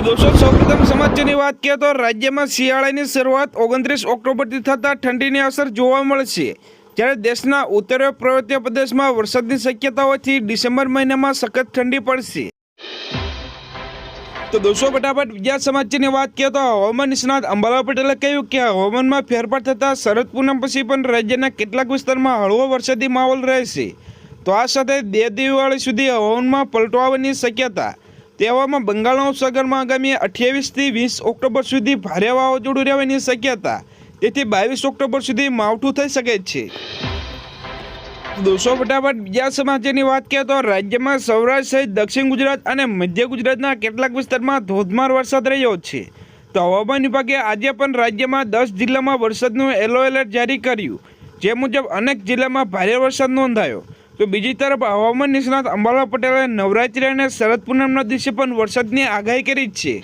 તો દોસ્તો સૌપ્રથમ સમાચારની વાત કરીએ તો રાજ્યમાં શિયાળાની શરૂઆત ઓગણત્રીસ ઓક્ટોબરથી થતાં ઠંડીની અસર જોવા મળશે. જ્યારે દેશના ઉત્તરીય પર્વતીય પ્રદેશમાં વરસાદની શક્યતાઓથી ડિસેમ્બર મહિનામાં સખત ઠંડી પડશે. તો દોસ્તો, ફટાફટ બીજા સમાચારની વાત કરીએ તો હવામાન નિષ્ણાત અંબાલા પટેલે કહ્યું કે હવામાનમાં ફેરફાર થતાં શરદ પૂનમ પછી પણ રાજ્યના કેટલાક વિસ્તારમાં હળવો વરસાદી માહોલ રહેશે. તો આ સાથે બે દિવાળી સુધી હવામાનમાં પલટો આવવાની શક્યતા તેવામાં બંગાળના ઉપસાગરમાં આગામી અઠ્યાવીસથી વીસ ઓક્ટોબર સુધી ભારે વાવાઝોડું રહેવાની શક્યતા. તેથી બાવીસ ઓક્ટોબર સુધી માવઠું થઈ શકે છે. દોસ્તો, ફટાફટ બીજા સમાચારની વાત કરીએ તો રાજ્યમાં સૌરાષ્ટ્ર સહિત દક્ષિણ ગુજરાત અને મધ્ય ગુજરાતના કેટલાક વિસ્તારમાં ધોધમાર વરસાદ રહ્યો છે. તો હવામાન વિભાગે આજે પણ રાજ્યમાં દસ જિલ્લામાં વરસાદનું યલો એલર્ટ જારી કર્યું. જે મુજબ અનેક જિલ્લામાં ભારે વરસાદ નોંધાયો. તો બીજી તરફ હવામાન નિષ્ણાત અંબાલા પટેલે નવરાત્રી અને શરદ પૂનમના દિવસે પણ વરસાદની આગાહી કરી છે.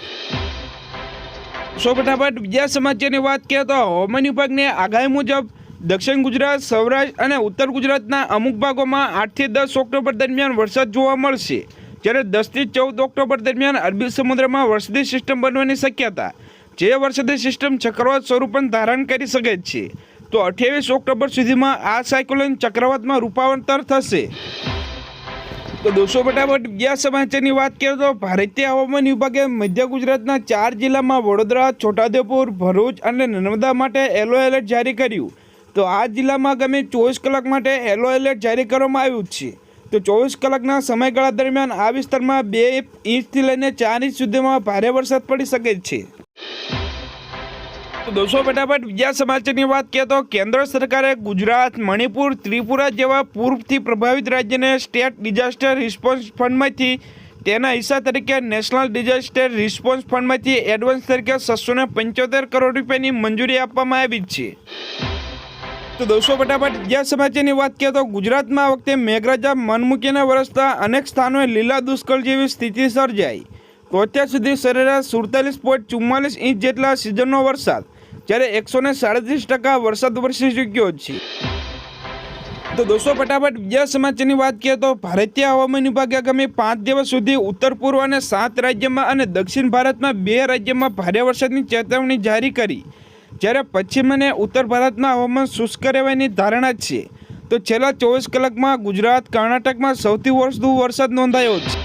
સો ફટાફટ બીજા સમાચારની વાત કરીએ તો હવામાન વિભાગની આગાહી મુજબ દક્ષિણ ગુજરાત, સૌરાષ્ટ્ર અને ઉત્તર ગુજરાતના અમુક ભાગોમાં આઠથી દસ ઓક્ટોબર દરમિયાન વરસાદ જોવા મળશે. જ્યારે દસથી ચૌદ ઓક્ટોબર દરમિયાન અરબી સમુદ્રમાં વરસાદી સિસ્ટમ બનવાની શક્યતા. જે વરસાદી સિસ્ટમ ચક્રવાત સ્વરૂપન ધારણ કરી શકે છે. તો અઠ્યાવીસ ઓક્ટોબર સુધીમાં આ સાયક્લોન ચક્રવાતમાં રૂપાંતર થશે. તો દોસ્તો, ફટાફટ બીજા સમાચારની વાત કરીએ તો ભારતીય હવામાન વિભાગે મધ્ય ગુજરાતના ચાર જિલ્લામાં વડોદરા, છોટાઉદેપુર, ભરૂચ અને નર્મદા માટે યલો એલર્ટ જારી કર્યું. તો આ જિલ્લામાં ગમે ચોવીસ કલાક માટે યલો એલર્ટ જારી કરવામાં આવ્યું છે. તો ચોવીસ કલાકના સમયગાળા દરમિયાન આ વિસ્તારમાં બે ઇંચથી લઈને ચાર ઇંચ સુધીમાં ભારે વરસાદ પડી શકે છે. તો દોસ્તો ફટાફટ બીજા સમાચારની વાત કરીએ તો કેન્દ્ર સરકારે ગુજરાત, મણિપુર, ત્રિપુરા જેવા પૂર્વથી પ્રભાવિત રાજ્યને સ્ટેટ ડિઝાસ્ટર રિસ્પોન્સ ફંડમાંથી તેના હિસ્સા તરીકે નેશનલ ડિઝાસ્ટર રિસ્પોન્સ ફંડમાંથી એડવાન્સ તરીકે છસો પંચોતેર કરોડ રૂપિયાની મંજૂરી આપવામાં આવી છે. તો દોસ્તો ફટાફટ બીજા સમાચારની વાત કરીએ તો ગુજરાતમાં વખતે મેઘરાજા મન મૂકીને વરસતા અનેક સ્થાનોએ લીલા દુષ્કળ જેવી સ્થિતિ સર્જાઈ. તો અત્યાર સુધી સરેરાશ સુડતાલીસ પોઈન્ટ ચુમ્માલીસ ઇંચ જેટલા સિઝનનો વરસાદ જ્યારે એકસો ને સાડત્રીસ ટકા વરસાદ વરસી ચૂક્યો છે. તો દોસ્તો, ફટાફટ બીજા સમાચારની વાત કરીએ તો ભારતીય હવામાન વિભાગે આગામી પાંચ દિવસ સુધી ઉત્તર, પૂર્વ અને સાત રાજ્યમાં અને દક્ષિણ ભારતમાં બે રાજ્યમાં ભારે વરસાદની ચેતવણી જારી કરી. જ્યારે પશ્ચિમ અને ઉત્તર ભારતના હવામાન શુષ્ક રહેવાની ધારણા છે. તો છેલ્લા ચોવીસ કલાકમાં ગુજરાત, કર્ણાટકમાં સૌથી વધુ વરસાદ નોંધાયો છે.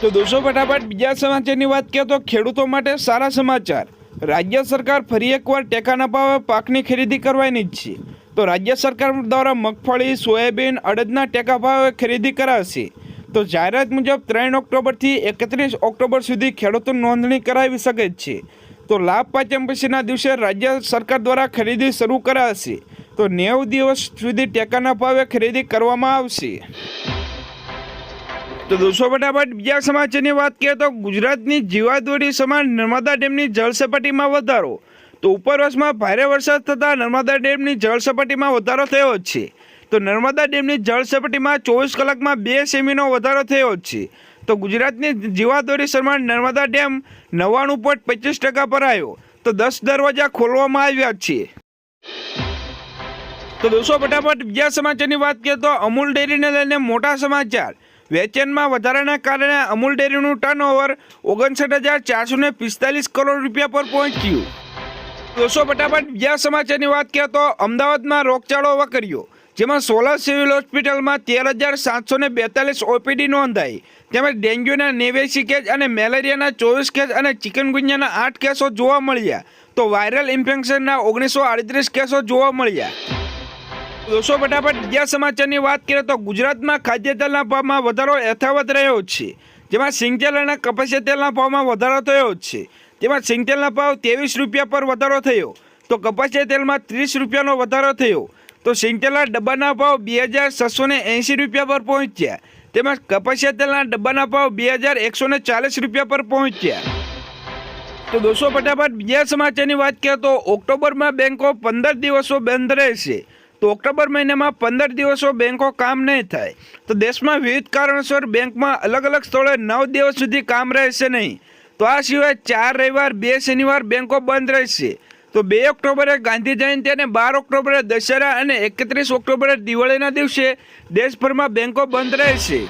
તો દોસ્તો, ફટાફટ બીજા સમાચારની વાત કરીએ તો ખેડૂતો માટે સારા સમાચાર. રાજ્ય સરકાર ફરી એકવાર ટેકાના ભાવે પાકની ખરીદી કરવાની જ છે. તો રાજ્ય સરકાર દ્વારા મગફળી, સોયાબીન, અડદના ટેકા ભાવે ખરીદી કરાશે. તો જાહેરાત મુજબ ત્રણ ઓક્ટોબરથી એકત્રીસ ઓક્ટોબર સુધી ખેડૂતો નોંધણી કરાવી શકે છે. તો લાભ પાંચમ પછીના દિવસે રાજ્ય સરકાર દ્વારા ખરીદી શરૂ કરાશે. તો નેવ દિવસ સુધી ટેકાના ભાવે ખરીદી કરવામાં આવશે. તો દોસ્તો ફટાફટ બીજા સમાચારની વાત કરીએ તો ગુજરાતની જીવાદોરી સમાન નર્મદા ડેમની જળસપાટીમાં વધારો. તો ઉપરવાસમાં ભારે વરસાદ થતાં નર્મદા ડેમની જળસપાટીમાં વધારો થયો જ છે. તો નર્મદા ડેમની જળસપાટીમાં ચોવીસ કલાકમાં બે સેમીનો વધારો થયો જ છે. તો ગુજરાતની જીવાદોરી સમાન નર્મદા ડેમ નવ્વાણું પોઈન્ટ પચીસ ટકા ભરાયો તો દસ દરવાજા ખોલવામાં આવ્યા છે. તો દોસ્તો ફટાફટ બીજા સમાચારની વાત કરીએ તો અમૂલ ડેરીને લઈને મોટા સમાચાર. વેચાણમાં વધારાના કારણે અમૂલ ડેરીનું ટર્નઓવર ઓગણસઠ હજાર ચારસો ને પિસ્તાલીસ કરોડ રૂપિયા પર પહોંચ્યું. દોસ્તો ફટાફટ બીજા સમાચારની વાત કરીએ તો અમદાવાદમાં રોગચાળો વકર્યો, જેમાં સોલા સિવિલ હોસ્પિટલમાં તેર હજાર સાતસો ને બેતાલીસ ઓપીડી નોંધાઈ. તેમજ ડેન્ગ્યુના નેવ્યાસી કેસ અને મેલેરિયાના ચોવીસ કેસ અને ચિકનગુનિયાના આઠ કેસો જોવા મળ્યા. તો વાયરલ ઇન્ફેક્શનના ઓગણીસો આડત્રીસ કેસો જોવા મળ્યા. દોસ્તો ફટાફટ બીજા સમાચારની વાત કરીએ તો ગુજરાતમાં ખાદ્ય તેલના ભાવમાં વધારો યથાવત રહ્યો છે. જેમાં સિંગતેલ અને કપાસિયા તેલના ભાવમાં વધારો થયો છે. તેમાં સિંગતેલના ભાવ ત્રેવીસ રૂપિયા પર વધારો થયો. તો કપાસિયા તેલમાં ત્રીસ રૂપિયાનો વધારો થયો. તો સિંગતેલના ડબ્બાના ભાવ બે હજાર છસો ને એંસી રૂપિયા પર પહોંચ્યા. તેમજ કપાસિયા તેલના ડબ્બાના ભાવ બે હજાર એકસો ને ચાલીસ રૂપિયા પર પહોંચ્યા. તો દોસ્તો, ફટાફટ બીજા સમાચારની વાત કરીએ તો ઓક્ટોબરમાં બેંકો પંદર દિવસો બંધ રહેશે. તો ઓક્ટોબર મહિનામાં પંદર દિવસો બેંકો કામ નહીં થાય. તો દેશમાં વિવિધ કારણોસર બેંકમાં અલગ અલગ સ્થળે નવ દિવસ સુધી કામ રહેશે નહીં. તો આ સિવાય ચાર રવિવાર, બે શનિવાર બેંકો બંધ રહેશે. તો બે ઓક્ટોબરે ગાંધી જયંતિ અને બાર ઓક્ટોબરે દશેરા અને એકત્રીસ ઓક્ટોબરે દિવાળીના દિવસે દેશભરમાં બેંકો બંધ રહેશે.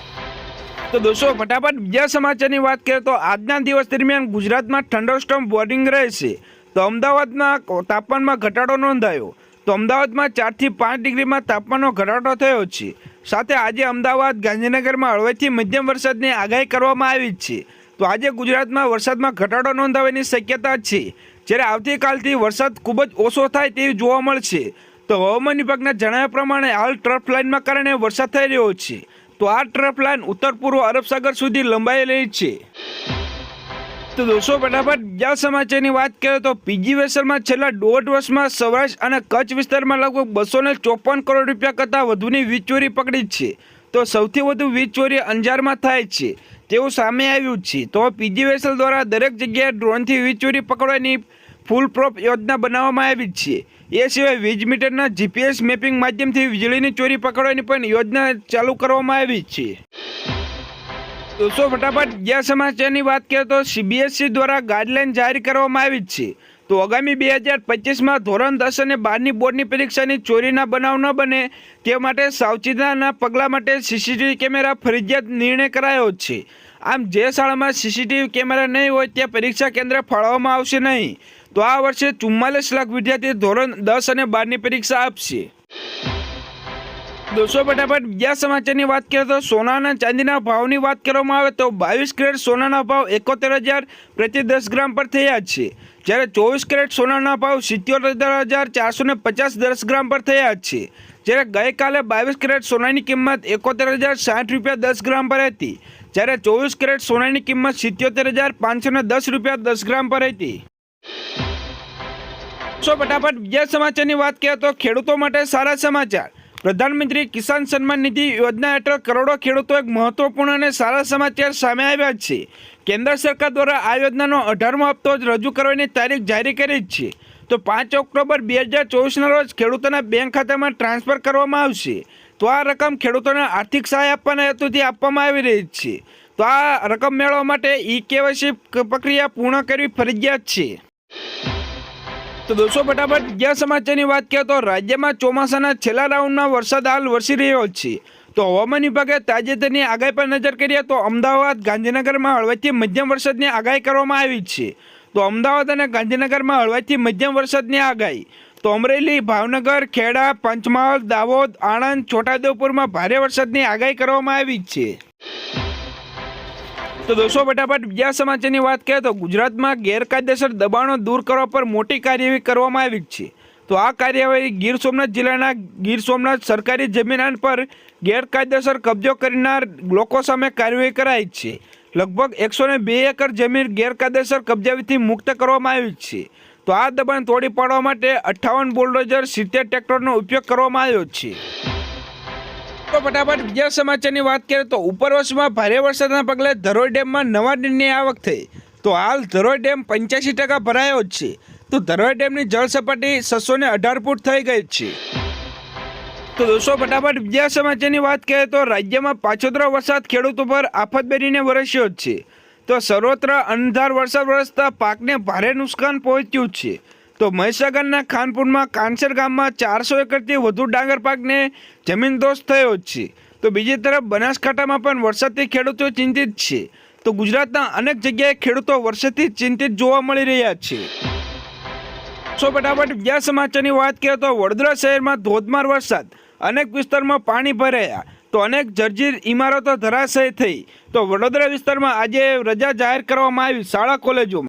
તો દોસ્તો, ફટાફટ બીજા સમાચારની વાત કરીએ તો આજના દિવસ દરમિયાન ગુજરાતમાં થંડરસ્ટોમ વોર્નિંગ રહેશે. તો અમદાવાદમાં તાપમાનમાં ઘટાડો નોંધાયો. તો અમદાવાદમાં ચારથી પાંચ ડિગ્રીમાં તાપમાનનો ઘટાડો થયો છે. સાથે આજે અમદાવાદ, ગાંધીનગરમાં હળવેથી મધ્યમ વરસાદની આગાહી કરવામાં આવી છે. તો આજે ગુજરાતમાં વરસાદમાં ઘટાડો નોંધાવાની શક્યતા છે. જ્યારે આવતીકાલથી વરસાદ ખૂબ જ ઓછો થાય તેવી જોવા મળશે. તો હવામાન વિભાગના જણાવ્યા પ્રમાણે હાલ ટ્રફ લાઇનના કારણે વરસાદ થઈ રહ્યો છે. તો આ ટ્રફ લાઇન ઉત્તર પૂર્વ અરબ સાગર સુધી લંબાયેલી છે. તો દોસ્તો, ફટાફટ બીજા સમાચારની વાત કરીએ તો પીજી વેસલમાં છેલ્લા દોઢ વર્ષમાં સૌરાષ્ટ્ર અને કચ્છ વિસ્તારમાં લગભગ બસો ને ચોપન કરોડ રૂપિયા કરતાં વધુની વીજ ચોરી પકડી છે. તો સૌથી વધુ વીજ ચોરી અંજારમાં થાય છે. તેવું સામે આવ્યું છે. તો પીજી વેસલ દ્વારા દરેક જગ્યાએ ડ્રોનથી વીજ ચોરી પકડવાની ફૂલ પ્રોપ યોજના બનાવવામાં આવી છે. એ સિવાય વીજ મીટરના જીપીએસ મેપિંગ માધ્યમથી વીજળીની ચોરી પકડવાની પણ યોજના ચાલુ કરવામાં આવી છે. દોસ્તો, ફટાફટ બીજા સમાચારની વાત કરીએ તો સીબીએસસી દ્વારા ગાઈડલાઇન જારી કરવામાં આવી છે. તો આગામી બે હજાર પચીસમાં ધોરણ દસ અને બારની બોર્ડની પરીક્ષાની ચોરીના બનાવ ન બને તે માટે સાવચેતીના પગલાં માટે સીસીટીવી કેમેરા ફરજિયાત નિર્ણય કરાયો છે. આમ જે શાળામાં સીસીટીવી કેમેરા નહીં હોય ત્યાં પરીક્ષા કેન્દ્ર ફાળવવામાં આવશે નહીં. તો આ વર્ષે ચુમ્માલીસ લાખ વિદ્યાર્થી ધોરણ દસ અને બારની પરીક્ષા આપશે. દોસ્તો, ફટાફટ બીજા સમાચારની વાત કરીએ તો સોના અને ચાંદીના ભાવની વાત કરવામાં આવે તો બાવીસ કેરેટ સોનાના ભાવ એકોતેર હજાર પ્રતિ દસ ગ્રામ પર થયા છે. જ્યારે ચોવીસ કેરેટ સોનાના ભાવ સિત્યોતેર હજાર ચારસો ને પચાસ દસ ગ્રામ પર થયા છે. જ્યારે ગઈકાલે બાવીસ કેરેટ સોનાની કિંમત એકોતેર હજાર સાઠ રૂપિયા દસ ગ્રામ પર હતી. જ્યારે ચોવીસ કેરેટ સોનાની કિંમત સિત્યોતેર હજાર પાંચસો ને દસ રૂપિયા દસ ગ્રામ પર હતી. સો ફટાફટ બીજા સમાચારની વાત કરીએ તો ખેડૂતો માટે સારા સમાચાર. પ્રધાનમંત્રી કિસાન સન્માન નિધિ યોજના હેઠળ કરોડો ખેડૂતો એક મહત્વપૂર્ણ અને સારા સમાચાર સામે આવ્યા છે. કેન્દ્ર સરકાર દ્વારા આ યોજનાનો અઢારમો હપ્તો જ રજૂ કરવાની તારીખ જારી કરી છે. તો પાંચ ઓક્ટોબર બે હજાર ચોવીસના રોજ ખેડૂતોના બેંક ખાતામાં ટ્રાન્સફર કરવામાં આવશે. તો આ રકમ ખેડૂતોને આર્થિક સહાય આપવાના હેતુથી આપવામાં આવી રહી છે. તો આ રકમ મેળવવા માટે ઈ કેવાયસી પ્રક્રિયા પૂર્ણ કરવી ફરજિયાત છે. તો દોસ્તો ફટાફટ બીજા સમાચારની વાત કરીએ તો રાજ્યમાં ચોમાસાના છેલ્લા રાઉન્ડના વરસાદ હાલ વરસી રહ્યો છે. તો હવામાન વિભાગે તાજેતરની આગાહી પર નજર કરીએ તો અમદાવાદ, ગાંધીનગરમાં હળવાથી મધ્યમ વરસાદની આગાહી કરવામાં આવી છે. તો અમદાવાદ અને ગાંધીનગરમાં હળવાથી મધ્યમ વરસાદની આગાહી. તો અમરેલી, ભાવનગર, ખેડા, પંચમહાલ, દાહોદ, આણંદ, છોટાઉદેપુરમાં ભારે વરસાદની આગાહી કરવામાં આવી છે. તો દોસ્તો, ફટાફટ બીજા સમાચારની વાત કરીએ તો ગુજરાતમાં ગેરકાયદેસર દબાણો દૂર કરવા પર મોટી કાર્યવાહી કરવામાં આવી છે. તો આ કાર્યવાહી ગીર સોમનાથ જિલ્લાના ગીર સોમનાથ સરકારી જમીન પર ગેરકાયદેસર કબજો કરનાર લોકો સામે કાર્યવાહી કરાઈ છે. લગભગ એકસો બે એકર જમીન ગેરકાયદેસર કબજાવીથી મુક્ત કરવામાં આવી છે. તો આ દબાણ તોડી પાડવા માટે અઠ્ઠાવન બુલડોઝર સિત્તેર ટ્રેક્ટરનો ઉપયોગ કરવામાં આવ્યો છે. તો ફટાફટ બીજા સમાચારની વાત કરીએ તો ઉપરવાસમાં ભારે વરસાદના પગલે ધરોઈ ડેમમાં નવા નીરની આવક થઈ. તો હાલ ધરોઈ ડેમ પંચ્યાસી ટકા ભરાયો જ છે. તો ધરોઈ ડેમની જળ સપાટી છસો ને અઢાર ફૂટ થઈ ગઈ છે. તો દોસ્તો ફટાફટ બીજા સમાચારની વાત કરીએ તો રાજ્યમાં પાછોતરો વરસાદ ખેડૂતો પર આફત બેરીને વરસ્યો જ છે. તો સર્વત્ર અંધાર વરસાદ વરસતા પાકને ભારે નુકસાન પહોંચ્યું છે. તો મહીસાગરના ખાનપુરમાં કાંસર ગામમાં ચારસો એકરથી વધુ ડાંગર પાકને જમીનદોષ થયો છે. તો બીજી તરફ બનાસકાંઠામાં પણ વરસાદથી ખેડૂતો ચિંતિત છે. તો ગુજરાતના અનેક જગ્યાએ ખેડૂતો વરસાદથી ચિંતિત જોવા મળી રહ્યા છે. સો ફટાફટ બીજા સમાચારની વાત કરીએ તો વડોદરા શહેરમાં ધોધમાર વરસાદ. અનેક વિસ્તારમાં પાણી ભરાયા. તો અનેક જર્જર ઇમારતો ધરાશય થઈ. તો વડોદરા વિસ્તારમાં આજે રજા જાહેર કરવામાં આવી શાળા કોલેજોમાં.